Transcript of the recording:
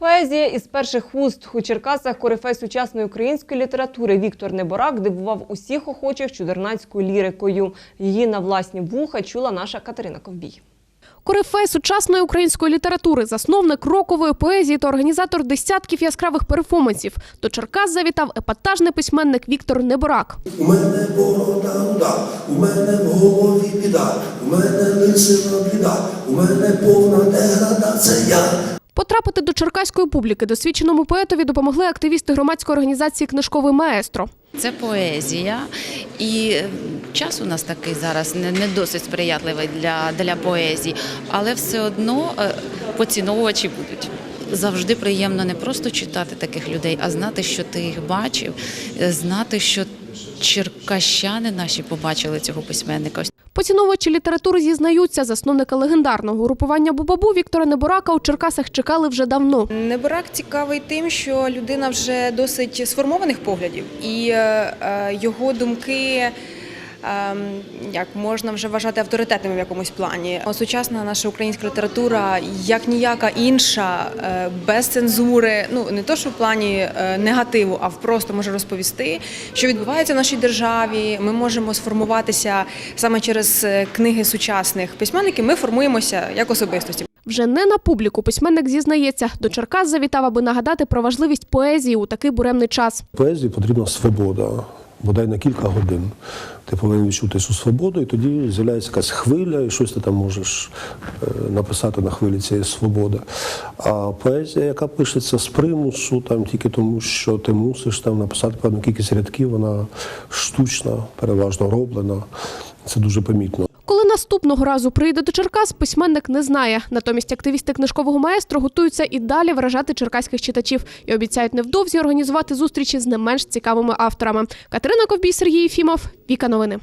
Поезія із перших вуст у Черкасах корифей сучасної української літератури Віктор Неборак дивував усіх охочих чудернацькою лірикою. Її на власні вуха чула наша Катерина Ковбій. Корифей сучасної української літератури, засновник рокової поезії та організатор десятків яскравих перформансів. До Черкас завітав епатажний письменник Віктор Неборак. У мене борода руда, у мене в голові біда, у мене лисина бліда, у мене повна деградація. Потрапити до черкаської публіки досвідченому поетові допомогли активісти громадської організації Книжковий маестро. Це поезія, і час у нас такий зараз не, не досить сприятливий для, для поезії, але все одно е, поціновувачі будуть. Завжди приємно не просто читати таких людей, а знати, що ти їх бачив, е, знати, що черкащани наші побачили цього письменника. Поціновувачі літератури зізнаються, засновника легендарного групування Бубабу Віктора Неборака у Черкасах чекали вже давно. Неборак цікавий тим, що людина вже досить сформованих поглядів, і е, е, його думки. Ем, Як можна вже вважати авторитетними в якомусь плані. Сучасна наша українська література, як ніяка інша, е, без цензури, ну не то, що в плані е, негативу, а просто може розповісти, що відбувається в нашій державі. Ми можемо сформуватися саме через е, книги сучасних письменників. Ми формуємося як особистості. Вже не на публіку письменник зізнається. До Черкас завітав, аби нагадати про важливість поезії у такий буремний час. Поезії потрібна свобода, бодай на кілька годин. Ти повинен відчути цю свободу, і тоді з'являється якась хвиля, і щось ти там можеш е, написати на хвилі цієї свободи. А поезія, яка пишеться з примусу, там тільки тому, що ти мусиш там написати певну кількість рядків, вона штучна, переважно роблена. Це дуже помітно. Коли наступного разу прийде до Черкас, письменник не знає. Натомість активісти книжкового маестро готуються і далі вражати черкаських читачів і обіцяють невдовзі організувати зустрічі з не менш цікавими авторами. Катерина Ковбій, Сергій Єфімов, Віка Новини.